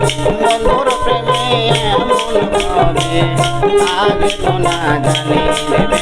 বন্ধুর প্রেমে এমন করে। আগে তো না জানিলে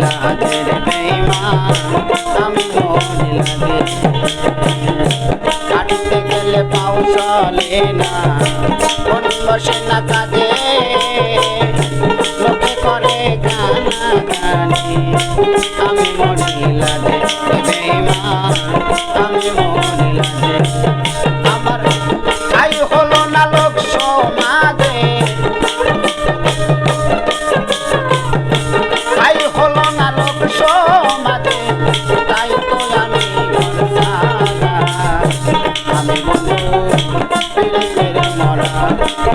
লাগে রে বেইমান আমি মনে লাগে। কাটতে গেলে পাও চলে না, মন বসে না আমি মনে লাগে।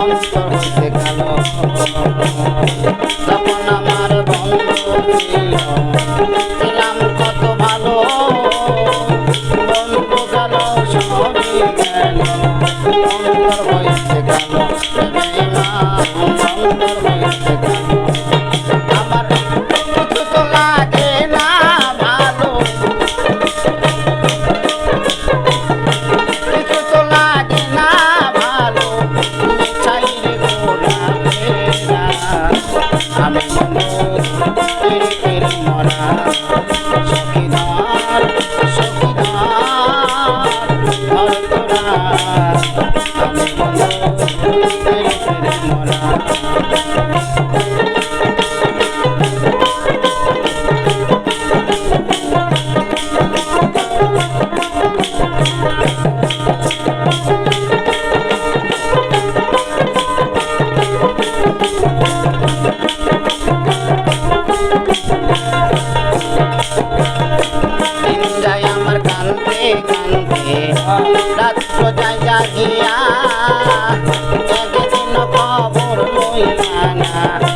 অন্তর হতে কালো Thank you. রাত্র যাই জাগিয়া একদিন খবর লইয়া না।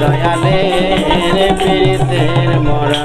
দয়ালের প্রীতের মরা।